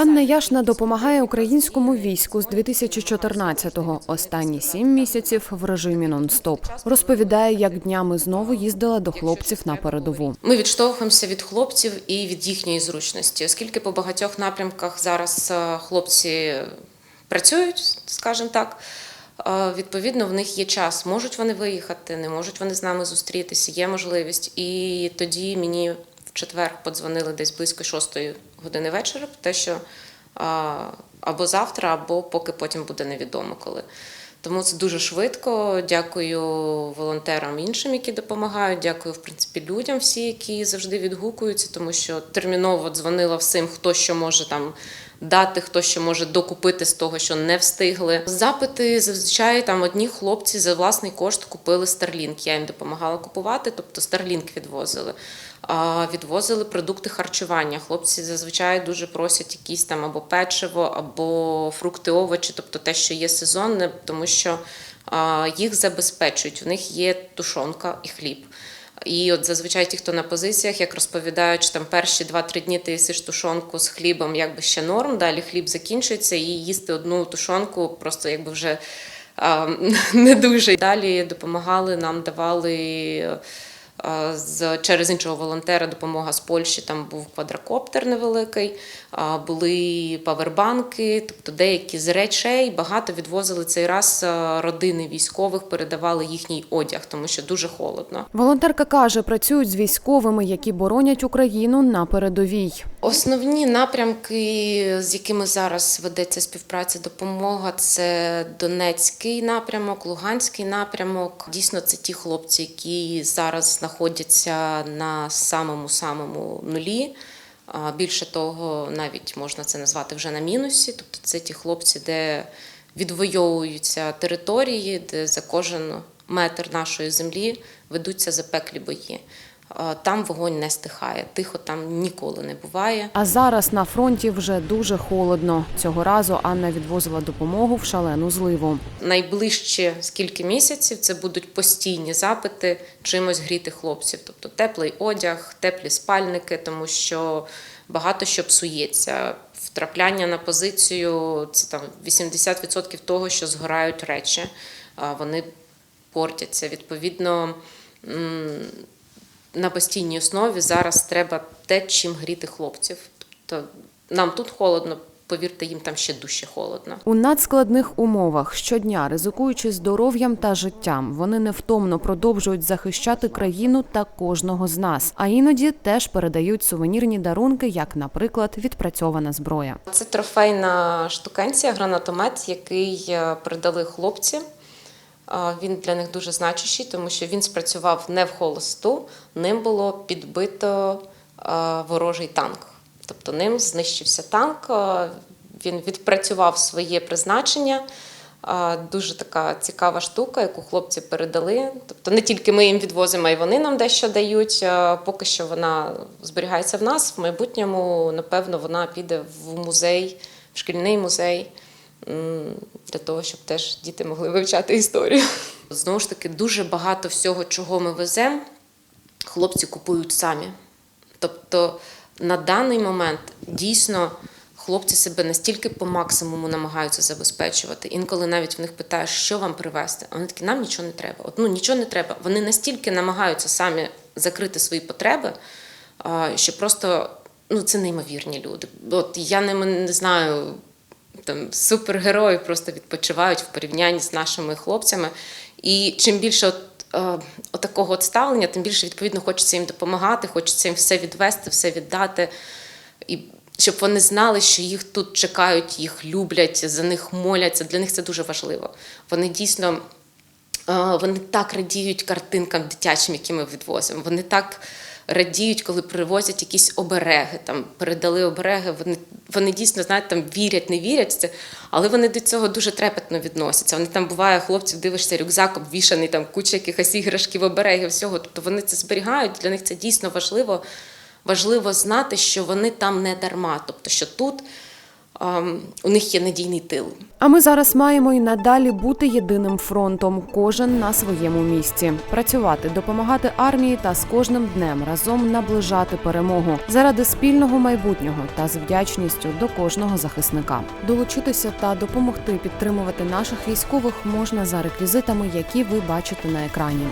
Анна Яшна допомагає українському війську з 2014-го. Останні сім місяців в режимі нон-стоп. Розповідає, як днями знову їздила до хлопців на передову. Ми відштовхуємося від хлопців і від їхньої зручності, оскільки по багатьох напрямках зараз е, хлопці працюють, скажімо так. е, Відповідно, в них є час. Можуть вони виїхати, не можуть вони з нами зустрітися, є можливість. І тоді мені в четвер подзвонили десь близько шостої години вечора, те, що або завтра, або поки потім буде невідомо коли. Тому це дуже швидко. Дякую волонтерам іншим, які допомагають. Дякую, в принципі, людям всі, які завжди відгукуються, тому що терміново дзвонила всім, хто що може там дати, хто що може докупити з того, що не встигли. Запити зазвичай там одні хлопці за власний кошт купили Starlink. Я їм допомагала купувати, тобто Starlink відвозили. Відвозили продукти харчування. Хлопці зазвичай дуже просять якісь там або печиво, або фрукти, овочі, тобто те, що є сезонне, тому що їх забезпечують. У них є тушонка і хліб. І от зазвичай ті, хто на позиціях, як розповідають, що там перші 2-3 дні ти їсиш тушонку з хлібом, якби ще норм. Далі хліб закінчується, і їсти одну тушонку просто якби вже а, не дуже. Далі допомагали нам, давали. З через іншого волонтера допомога з Польщі. Там був квадрокоптер невеликий, були павербанки, тобто деякі з речей багато відвозили цей раз родини військових, передавали їхній одяг, тому що дуже холодно. Волонтерка каже, працюють з військовими, які боронять Україну на передовій. Основні напрямки, з якими зараз ведеться співпраця, допомога, це Донецький напрямок, Луганський напрямок. Дійсно, це ті хлопці, які зараз знаходяться на самому самому нулі. Більше того, навіть можна це назвати вже на мінусі. Тобто, це ті хлопці, де відвоюються території, де за кожен метр нашої землі ведуться запеклі бої. А, Там вогонь не стихає, тихо там ніколи не буває. А зараз на фронті вже дуже холодно. Цього разу Анна відвозила допомогу в шалену зливу. Найближче скільки місяців це будуть постійні запити чимось гріти хлопців, тобто теплий одяг, теплі спальники, тому що багато що псується. Втрапляння на позицію це там 80% того, що згорають речі, вони портяться. Відповідно, на постійній основі зараз треба те, чим гріти хлопців. Тобто нам тут холодно, повірте, їм там ще дужче холодно. У надскладних умовах щодня, ризикуючи здоров'ям та життям, вони невтомно продовжують захищати країну та кожного з нас. А іноді теж передають сувенірні дарунки, як, наприклад, відпрацьована зброя. Це трофейна штукенція, гранатомет, який е, передали хлопці. Він для них дуже значущий, тому що він спрацював не в холосту, ним було підбито ворожий танк. Тобто ним знищився танк, він відпрацював своє призначення. Дуже така цікава штука, яку хлопці передали. Тобто не тільки ми їм відвозимо, а й вони нам дещо дають. Поки що вона зберігається в нас. В майбутньому, напевно, вона піде в музей, в шкільний музей для того, щоб теж діти могли вивчати історію. Знову ж таки, дуже багато всього, чого ми веземо, хлопці купують самі. Тобто на даний момент дійсно хлопці себе настільки по максимуму намагаються забезпечувати. Інколи навіть в них питаєш, що вам привезти. Вони такі, нам нічого не треба. От, ну, нічого не треба. Вони настільки намагаються самі закрити свої потреби, що просто ну, це неймовірні люди. От я ними не знаю. Там супергерої просто відпочивають в порівнянні з нашими хлопцями. І чим більше от, е, от такого от ставлення, тим більше відповідно хочеться їм допомагати, хочеться їм все відвести, все віддати. І щоб вони знали, що їх тут чекають, їх люблять, за них моляться. Для них це дуже важливо. Вони дійсно е, вони так радіють картинкам дитячим, які ми відвозимо. Вони так радіють, коли привозять якісь обереги. Там передали обереги. Вони, вони дійсно знаєте, там вірять, не вірять це, але вони до цього дуже трепетно відносяться. Вони там буває, хлопців дивишся, рюкзак обвішаний, там куча якихось іграшків, оберегів, всього. Тобто вони це зберігають. Для них це дійсно важливо. Важливо знати, що вони там не дарма. Тобто, що тут у них є надійний тил. А ми зараз маємо і надалі бути єдиним фронтом, кожен на своєму місці, працювати, допомагати армії та з кожним днем разом наближати перемогу заради спільного майбутнього та з вдячністю до кожного захисника. Долучитися та допомогти підтримувати наших військових можна за реквізитами, які ви бачите на екрані.